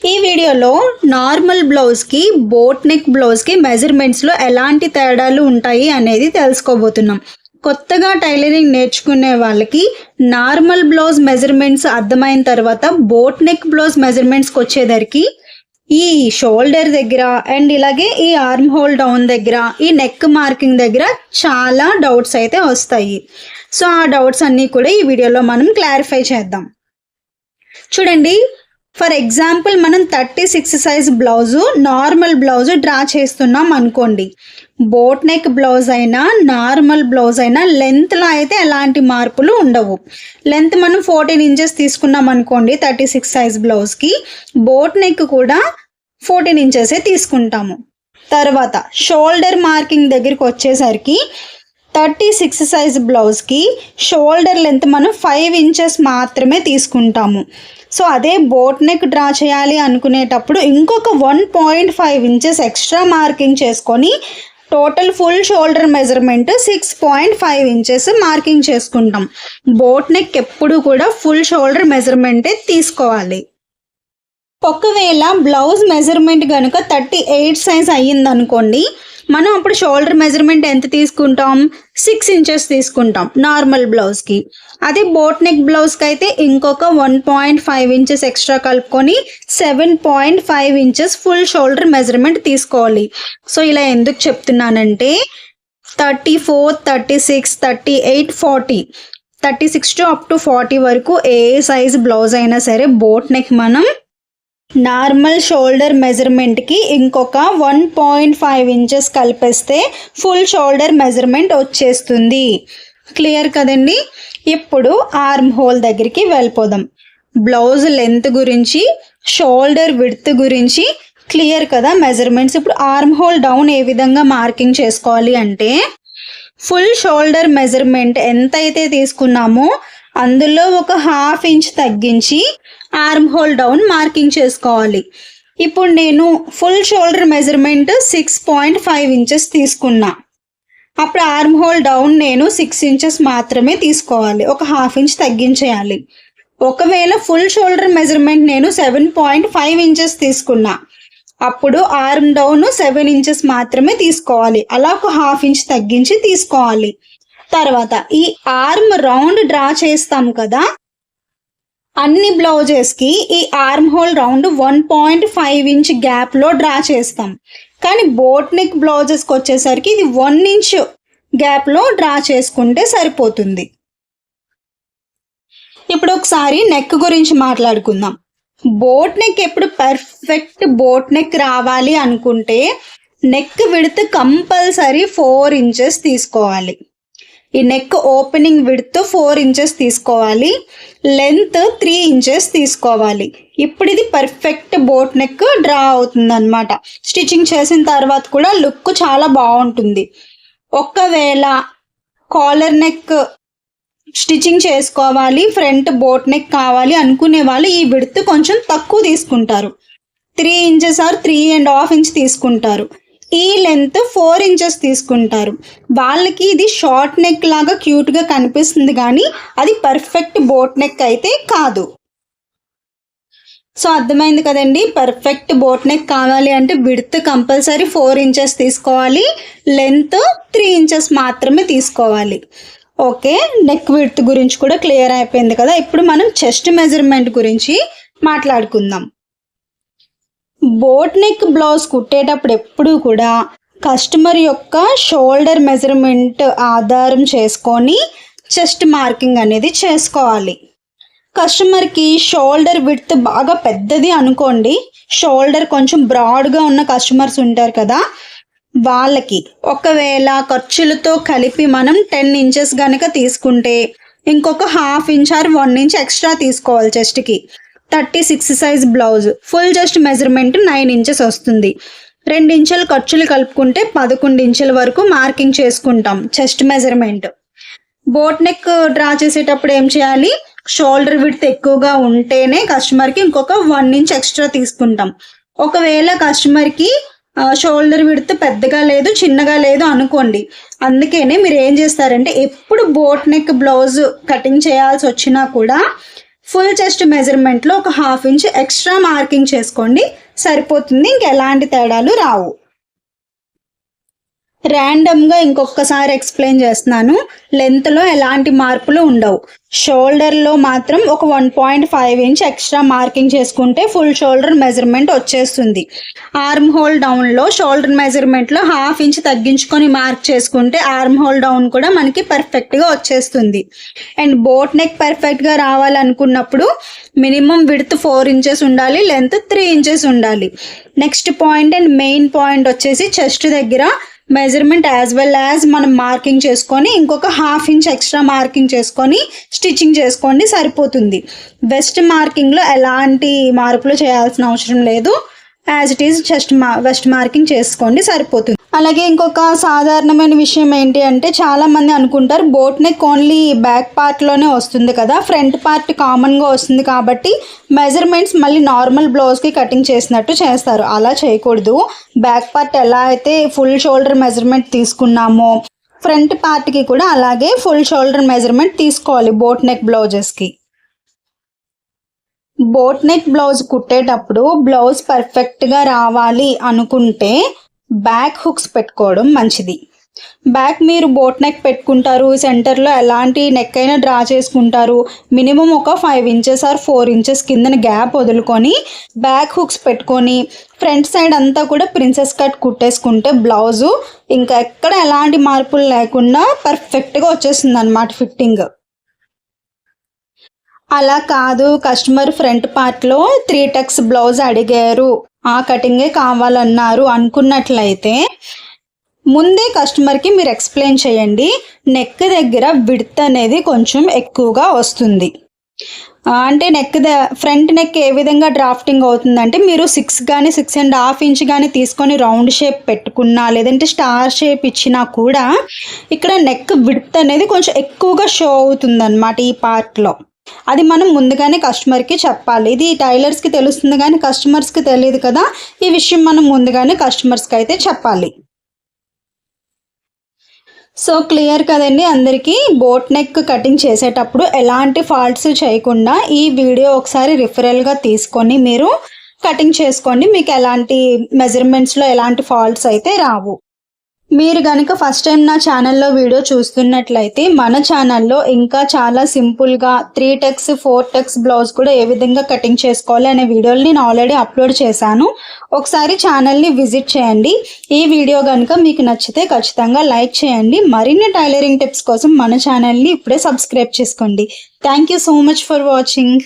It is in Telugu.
ఈ వీడియోలో నార్మల్ బ్లౌజ్కి బోట్ నెక్ బ్లౌజ్కి మెజర్మెంట్స్లో ఎలాంటి తేడాలు ఉంటాయి అనేది తెలుసుకోబోతున్నాం. కొత్తగా టైలరింగ్ నేర్చుకునే వాళ్ళకి నార్మల్ బ్లౌజ్ మెజర్మెంట్స్ అర్థమైన తర్వాత బోట్ నెక్ బ్లౌజ్ మెజర్మెంట్స్కి వచ్చేసరికి ఈ షోల్డర్ దగ్గర అండ్ ఇలాగే ఈ ఆర్మ్ హోల్ డౌన్ దగ్గర ఈ నెక్ మార్కింగ్ దగ్గర చాలా డౌట్స్ అయితే వస్తాయి. సో ఆ డౌట్స్ అన్నీ కూడా ఈ వీడియోలో మనం క్లారిఫై చేద్దాం. చూడండి ఫర్ ఎగ్జాంపుల్ మనం thirty six size blouse normal blouse draw చేస్తున్నాం అనుకోండి. బోట్ నెక్ బ్లౌజ్ అయినా నార్మల్ బ్లౌజ్ అయినా లెంత్లో అయితే ఎలాంటి మార్పులు ఉండవు. లెంత్ మనం ఫోర్టీన్ ఇంచెస్ తీసుకున్నాం అనుకోండి థర్టీ సిక్స్ సైజ్ బ్లౌజ్కి. బోట్ నెక్ కూడా ఫోర్టీన్ ఇంచెసే తీసుకుంటాము. తర్వాత షోల్డర్ మార్కింగ్ దగ్గరికి వచ్చేసరికి థర్టీ సిక్స్ సైజ్ బ్లౌజ్కి షోల్డర్ లెంత్ మనం ఫైవ్ ఇంచెస్ మాత్రమే తీసుకుంటాము. సో అదే బోట్ నెక్ డ్రా చేయాలి అనుకునేటప్పుడు ఇంకొక one point five inches extra marking చేసుకొని total full shoulder measurement six point five inches marking చేసుకుంటాం. బోట్ నెక్ ఎప్పుడు కూడా ఫుల్ షోల్డర్ మెజర్మెంటే తీసుకోవాలి. ఒకవేళ బ్లౌజ్ మెజర్మెంట్ కనుక థర్టీ ఎయిట్ సైజ్ అయ్యిందనుకోండి మనం అప్పుడు షోల్డర్ మెజర్మెంట్ ఎంత తీసుకుంటాం? సిక్స్ ఇంచెస్ తీసుకుంటాం నార్మల్ బ్లౌజ్కి అదే బోట్ నెక్ బ్లౌజ్కి అయితే ఇంకొక one point five inches extra కలుపుకొని seven point five inches full shoulder measurement తీసుకోవాలి. సో ఇలా ఎందుకు చెప్తున్నానంటే thirty four thirty six thirty eight forty thirty six to up to forty వరకు ఏ సైజ్ బ్లౌజ్ అయినా సరే బోట్ నెక్ మనం నార్మల్ షోల్డర్ మెజర్మెంట్కి ఇంకొక వన్ పాయింట్ ఫైవ్ ఇంచెస్ కలిపేస్తే ఫుల్ షోల్డర్ మెజర్మెంట్ వచ్చేస్తుంది. క్లియర్ కదండి? ఇప్పుడు ఆర్మ్ హోల్ దగ్గరికి వెళ్ళిపోదాం. బ్లౌజ్ లెంత్ గురించి షోల్డర్ విడ్త్ గురించి క్లియర్ కదా మెజర్మెంట్స్? ఇప్పుడు ఆర్మ్ హోల్ డౌన్ ఏ విధంగా మార్కింగ్ చేసుకోవాలి అంటే ఫుల్ షోల్డర్ మెజర్మెంట్ ఎంత అయితే తీసుకున్నామో అందులో ఒక హాఫ్ ఇంచ్ తగ్గించి ఆర్మ్ హోల్ డౌన్ మార్కింగ్ చేసుకోవాలి. ఇప్పుడు నేను full shoulder measurement six point five inches తీసుకున్నా. అప్పుడు ఆర్మ్ హోల్ డౌన్ నేను సిక్స్ ఇంచెస్ మాత్రమే తీసుకోవాలి. ఒక హాఫ్ ఇంచ్ తగ్గించేయాలి. ఒకవేళ ఫుల్ షోల్డర్ మెజర్మెంట్ నేను సెవెన్ పాయింట్ ఫైవ్ ఇంచెస్ తీసుకున్నా. అప్పుడు ఆర్మ్ డౌన్ సెవెన్ ఇంచెస్ మాత్రమే తీసుకోవాలి. అలా ఒక హాఫ్ ఇంచ్ తగ్గించి తీసుకోవాలి. తర్వాత ఈ ఆర్మ్ రౌండ్ డ్రా చేస్తాం కదా అన్ని బ్లౌజెస్కి ఈ arm hole round one point five inch గ్యాప్లో డ్రా చేస్తాం. కానీ బోట్ నెక్ బ్లౌజెస్కి వచ్చేసరికి ఇది వన్ ఇంచ్ గ్యాప్లో డ్రా చేసుకుంటే సరిపోతుంది. ఇప్పుడు ఒకసారి నెక్ గురించి మాట్లాడుకుందాం. బోట్ నెక్ ఎప్పుడు పర్ఫెక్ట్ బోట్ నెక్ రావాలి అనుకుంటే neck width compulsory four inches తీసుకోవాలి. ఈ neck opening width four inches తీసుకోవాలి. లెంత్ త్రీ ఇంచెస్ తీసుకోవాలి. ఇప్పుడు ఇది పర్ఫెక్ట్ బోట్ నెక్ డ్రా అవుతుంది అనమాట స్టిచ్చింగ్ చేసిన తర్వాత కూడా లుక్ చాలా బాగుంటుంది. ఒకవేళ కాలర్ నెక్ స్టిచ్చింగ్ చేసుకోవాలి ఫ్రంట్ బోట్ నెక్ కావాలి అనుకునే వాళ్ళు ఈ విడ్త్ కొంచెం తక్కువ తీసుకుంటారు. Three inches or three and half inch తీసుకుంటారు. ఈ లెంత్ ఫోర్ ఇంచెస్ తీసుకుంటారు. వాళ్ళకి ఇది షార్ట్ నెక్ లాగా క్యూట్గా కనిపిస్తుంది కానీ అది పర్ఫెక్ట్ బోట్ నెక్ అయితే కాదు. సో అర్థమైంది కదండి? పర్ఫెక్ట్ బోట్ నెక్ కావాలి అంటే విడ్త్ కంపల్సరీ ఫోర్ ఇంచెస్ తీసుకోవాలి. లెంత్ త్రీ ఇంచెస్ మాత్రమే తీసుకోవాలి. ఓకే? నెక్ విడ్త్ గురించి కూడా క్లియర్ అయిపోయింది కదా? ఇప్పుడు మనం చెస్ట్ మెజర్మెంట్ గురించి మాట్లాడుకుందాం. బోట్ నెక్ బ్లౌజ్ కుట్టేటప్పుడు ఎప్పుడూ కూడా కస్టమర్ యొక్క షోల్డర్ మెజర్మెంట్ ఆధారం చేసుకొని చెస్ట్ మార్కింగ్ అనేది చేసుకోవాలి. కస్టమర్కి షోల్డర్ విడ్త్ బాగా పెద్దది అనుకోండి షోల్డర్ కొంచెం బ్రాడ్గా ఉన్న కస్టమర్స్ ఉంటారు కదా వాళ్ళకి ఒకవేళ ఖర్చులతో కలిపి మనం టెన్ ఇంచెస్ కనుక తీసుకుంటే ఇంకొక half inch or one inch extra తీసుకోవాలి చెస్ట్కి. Thirty six size blouse. Full just measurement nine inches వస్తుంది. రెండు ఖర్చులు కలుపుకుంటే పదకొండు ఇంచుల వరకు మార్కింగ్ చేసుకుంటాం. Chest measurement. Boat neck draw చేసేటప్పుడు ఏం చేయాలి? షోల్డర్ విడ్త్ ఎక్కువగా ఉంటేనే కస్టమర్కి ఇంకొక వన్ ఇంచ్ ఎక్స్ట్రా తీసుకుంటాం. ఒకవేళ కస్టమర్కి షోల్డర్ విడ్త్ పెద్దగా లేదు చిన్నగా లేదు అనుకోండి. అందుకనే మీరు ఏం చేస్తారంటే ఎప్పుడు బోట్ నెక్ బ్లౌజ్ కటింగ్ చేయాల్సి వచ్చినా కూడా ఫుల్ చెస్ట్ మెజర్మెంట్లో ఒక హాఫ్ ఇంచ్ ఎక్స్ట్రా మార్కింగ్ చేసుకోండి. సరిపోతుంది. ఇంకెలాంటి తేడాలు రావు. ర్యాండమ్గా ఇంకొకసారి ఎక్స్ప్లెయిన్ చేస్తున్నాను. లెంత్లో ఎలాంటి మార్పులు ఉండవు. షోల్డర్లో మాత్రం ఒక one point five inch extra marking చేసుకుంటే ఫుల్ షోల్డర్ మెజర్మెంట్ వచ్చేస్తుంది. ఆర్మ్ హోల్ డౌన్లో షోల్డర్ మెజర్మెంట్లో హాఫ్ ఇంచ్ తగ్గించుకొని మార్క్ చేసుకుంటే ఆర్మ్ హోల్ డౌన్ కూడా మనకి పర్ఫెక్ట్గా వచ్చేస్తుంది. అండ్ బోట్ నెక్ పర్ఫెక్ట్గా రావాలనుకున్నప్పుడు మినిమం విడ్త్ ఫోర్ ఇంచెస్ ఉండాలి లెంత్ త్రీ ఇంచెస్ ఉండాలి. Next point and main point వచ్చేసి చెస్ట్ దగ్గర మెజర్మెంట్ యాజ్ వెల్ యాజ్ మనం మార్కింగ్ చేసుకొని ఇంకొక హాఫ్ ఇంచ్ ఎక్స్ట్రా మార్కింగ్ చేసుకొని స్టిచ్చింగ్ చేసుకోండి సరిపోతుంది. వెస్ట్ మార్కింగ్లో ఎలాంటి మార్పులు చేయాల్సిన అవసరం లేదు. యాజ్ ఇట్ ఈస్ చెస్ట్ మా వెస్ట్ మార్కింగ్ చేసుకోండి సరిపోతుంది. అలాగే ఇంకొక సాధారణమైన విషయం ఏంటి అంటే చాలామంది అనుకుంటారు బోట్ నెక్ ఓన్లీ బ్యాక్ పార్ట్లోనే వస్తుంది కదా ఫ్రంట్ పార్ట్ కామన్గా వస్తుంది కాబట్టి మెజర్మెంట్స్ మళ్ళీ నార్మల్ బ్లౌజ్కి కటింగ్ చేసినట్టు చేస్తారు. అలా చేయకూడదు. బ్యాక్ పార్ట్ ఎలా అయితే ఫుల్ షోల్డర్ మెజర్మెంట్ తీసుకున్నామో ఫ్రంట్ పార్ట్కి కూడా అలాగే ఫుల్ షోల్డర్ మెజర్మెంట్ తీసుకోవాలి బోట్ నెక్ బ్లౌజెస్కి బోట్ నెక్ బ్లౌజ్ కుట్టేటప్పుడు బ్లౌజ్ పర్ఫెక్ట్గా రావాలి అనుకుంటే బ్యాక్ హుక్స్ పెట్టుకోవడం మంచిది. బ్యాక్ మీరు బోట్ నెక్ పెట్టుకుంటారు సెంటర్లో ఎలాంటి నెక్ అయినా డ్రా చేసుకుంటారు. మినిమం ఒక five inches or four inches కిందన గ్యాప్ వదులుకొని బ్యాక్ హుక్స్ పెట్టుకొని ఫ్రంట్ సైడ్ అంతా కూడా ప్రిన్సెస్ కట్ కుట్టేసుకుంటే బ్లౌజు ఇంకా ఎక్కడ ఎలాంటి మార్పులు లేకుండా పర్ఫెక్ట్గా వచ్చేస్తుంది అనమాట ఫిట్టింగ్. అలా కాదు కస్టమర్ ఫ్రంట్ పార్ట్లో త్రీ టక్స్ బ్లౌజ్ అడిగారు. ఆ కటింగే కావాలన్నారు అనుకున్నట్లయితే ముందే కస్టమర్కి మీరు ఎక్స్ప్లెయిన్ చేయండి. నెక్ దగ్గర విడ్త్ అనేది కొంచెం ఎక్కువగా వస్తుంది. అంటే నెక్ ద ఫ్రంట్ నెక్ ఏ విధంగా డ్రాఫ్టింగ్ అవుతుందంటే మీరు సిక్స్ కానీ సిక్స్ అండ్ హాఫ్ ఇంచ్ కానీ తీసుకొని రౌండ్ షేప్ పెట్టుకున్నా లేదంటే స్టార్ షేప్ ఇచ్చినా కూడా ఇక్కడ నెక్ విడ్త్ అనేది కొంచెం ఎక్కువగా షో అవుతుందన్నమాట ఈ పార్ట్లో అది మనం ముందుగానే కస్టమర్కి చెప్పాలి. ఇది టైలర్స్కి తెలుస్తుంది కానీ కస్టమర్స్కి తెలియదు కదా ఈ విషయం మనం ముందుగానే కస్టమర్స్కి అయితే చెప్పాలి. సో క్లియర్ కదండి అందరికీ? బోట్ నెక్ కటింగ్ చేసేటప్పుడు ఎలాంటి ఫాల్ట్స్ చేయకుండా ఈ వీడియో ఒకసారి రిఫరల్గా తీసుకొని మీరు కటింగ్ చేసుకోండి. మీకు ఎలాంటి మెజర్మెంట్స్లో ఎలాంటి ఫాల్ట్స్ అయితే రావు. మీరు కనుక ఫస్ట్ టైం నా ఛానల్లో వీడియో చూస్తున్నట్లయితే మన ఛానల్లో ఇంకా చాలా సింపుల్గా three tucks four tucks blouse కూడా ఏ విధంగా కటింగ్ చేసుకోవాలి అనే వీడియోలు నేను ఆల్రెడీ అప్లోడ్ చేశాను. ఒకసారి ఛానల్ని విజిట్ చేయండి. ఈ వీడియో కనుక మీకు నచ్చితే ఖచ్చితంగా లైక్ చేయండి. మరిన్ని టైలరింగ్ టిప్స్ కోసం మన ఛానల్ని ఇప్పుడే సబ్స్క్రైబ్ చేసుకోండి. Thank you so much for watching